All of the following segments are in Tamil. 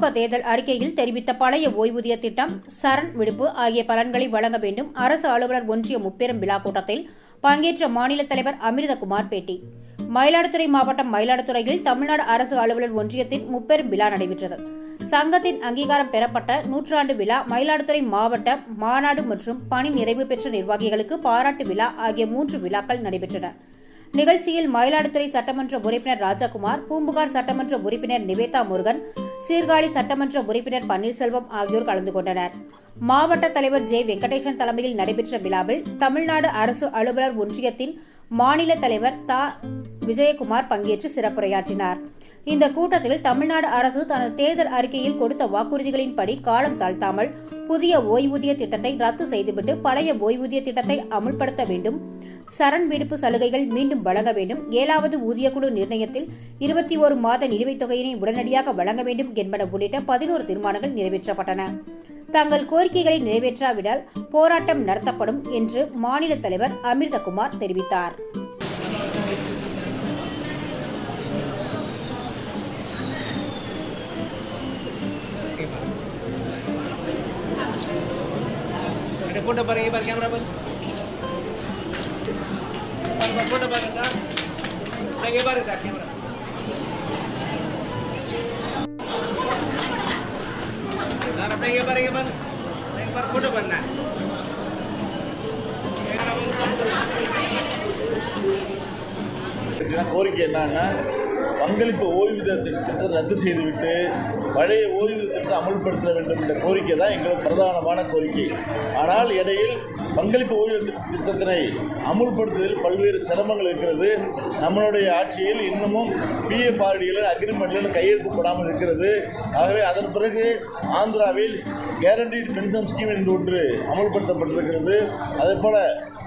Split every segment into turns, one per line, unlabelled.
திமுக தேர்தல் அறிக்கையில் தெரிவித்த பழைய ஓய்வூதிய திட்டம் சரண் விடுப்பு ஆகிய பலன்களை வழங்க வேண்டும். அரசு அலுவலர் ஒன்றிய முப்பெரும் விழா கூட்டத்தில் பங்கேற்ற மாநில தலைவர் அமிர்தகுமார் பேட்டி. மயிலாடுதுறை மாவட்டம் மயிலாடுதுறையில் தமிழ்நாடு அரசு அலுவலர் ஒன்றியத்தின் முப்பெரும் விழா நடைபெற்றது. சங்கத்தின் அங்கீகாரம் பெறப்பட்ட நூற்றாண்டு விழா மயிலாடுதுறை மாவட்ட மாநாடு மற்றும் பணி நிறைவு பெற்ற நிர்வாகிகளுக்கு பாராட்டு விழா ஆகிய மூன்று விழாக்கள் நடைபெற்றன. நிகழ்ச்சியில் மயிலாடுதுறை சட்டமன்ற உறுப்பினர் ராஜாகுமார் பூம்புகார் சட்டமன்ற உறுப்பினர் நிவேதா முருகன் சீர்காழி சட்டமன்ற உறுப்பினர் பன்னீர்செல்வம் ஆகியோர் கலந்து கொண்டனர். மாவட்ட தலைவர் ஜே. வெங்கடேசன் தலைமையில் நடைபெற்ற விழாவில் தமிழ்நாடு அரசு அலுவலர் ஒன்றியத்தின் மாநில தலைவர் தா. விஜயகுமார் பங்கேற்று சிறப்புரையாற்றினார். இந்த கூட்டத்தில் தமிழ்நாடு அரசு தனது தேர்தல் அறிக்கையில் கொடுத்த வாக்குறுதிகளின்படி காலம் தாழ்த்தாமல் புதிய ஓய்வூதிய திட்டத்தை ரத்து செய்துவிட்டு பழைய ஓய்வூதிய திட்டத்தை அமுல்படுத்த வேண்டும் சரண் விடுப்பு சலுகைகள் மீண்டும் வழங்க வேண்டும். ஏழாவது ஊதியக்குழு நிர்ணயத்தில் இருபத்தி ஒரு மாத நிலுவைத் தொகையினை உடனடியாக வழங்க வேண்டும் என்பன உள்ளிட்ட பதினோரு தீர்மானங்கள் நிறைவேற்றப்பட்டன. தங்கள் கோரிக்கைகளை நிறைவேற்றாவிடால் போராட்டம் நடத்தப்படும் என்று மாநில தலைவர் அமிர்தகுமார் தெரிவித்தார்.
Ada foto bareng ibar kamera photo பாருங்க சார் இங்கே பாருங்க சார் கேமரா சார் அப்படியே இங்கே பாருங்க பாருங்க இங்கே பாரு போட்டோ
பண்ணேன் கோரிக்கை என்னன்னா பங்களிப்பு ஓய்வூதிய திட்டத்தை ரத்து செய்துவிட்டு பழைய ஓய்வூதிய திட்டத்தை அமல்படுத்த வேண்டும் என்ற கோரிக்கை தான் எங்களது பிரதானமான கோரிக்கை. ஆனால் இடையில் பங்களிப்பு ஓய்வூதிய திட்டத்தினை அமுல்படுத்துவதில் பல்வேறு சிரமங்கள் இருக்கிறது. நம்மளுடைய ஆட்சியில் இன்னமும் பிஎஃப்ஆர்டியில் அக்ரிமெண்ட்டில் கையெழுத்து போடாமல் இருக்கிறது. ஆகவே அதன் பிறகு ஆந்திராவில் கேரண்டீட் பென்ஷன் ஸ்கீம் என்று ஒன்று அமல்படுத்தப்பட்டிருக்கிறது. அதே போல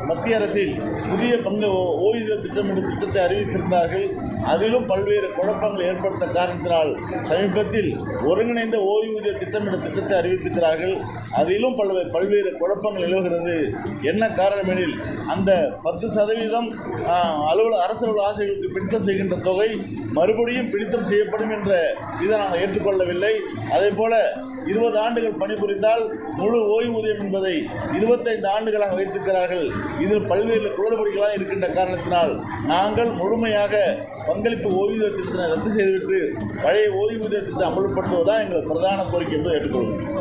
மத்திய அரசில் புதிய பங்கு ஓ- ஓய்வூதிய திட்டம் என்ற திட்டத்தை அறிவித்திருந்தார்கள். அதிலும் பல்வேறு குழப்பங்கள் ஏற்படுத்த காரணத்தினால் சமீபத்தில் ஒருங்கிணைந்த ஓய்வூதிய திட்டம் என்ற திட்டத்தை அறிவித்திருக்கிறார்கள். அதிலும் பல்வேறு பல்வேறு குழப்பங்கள் நிலவுகிறது. என்ன காரணம் எனில் அந்த பத்து சதவீதம் அலுவலக அரசு அலுவலக ஆசிரியர்களுக்கு பிடித்தம் செய்கின்ற தொகை மறுபடியும் பிடித்தம் செய்யப்படும் என்ற இதை நாங்கள் ஏற்றுக்கொள்ளவில்லை. அதே போல இருபது ஆண்டுகள் பணிபுரிந்தால் முழு ஓய்வூதியம் என்பதை இருபத்தைந்து ஆண்டுகளாக வைத்திருக்கிறார்கள். இதில் பல்வேறு குளறுபடிகளாக இருக்கின்ற காரணத்தினால் நாங்கள் முழுமையாக பங்களிப்பு ஓய்வூதிய திட்டத்தை ரத்து செய்துவிட்டு பழைய ஓய்வூதிய திட்டத்தை அமல்படுத்துவதுதான் எங்கள் பிரதான கோரிக்கை என்பதை ஏற்றுக்கொள்கிறோம்.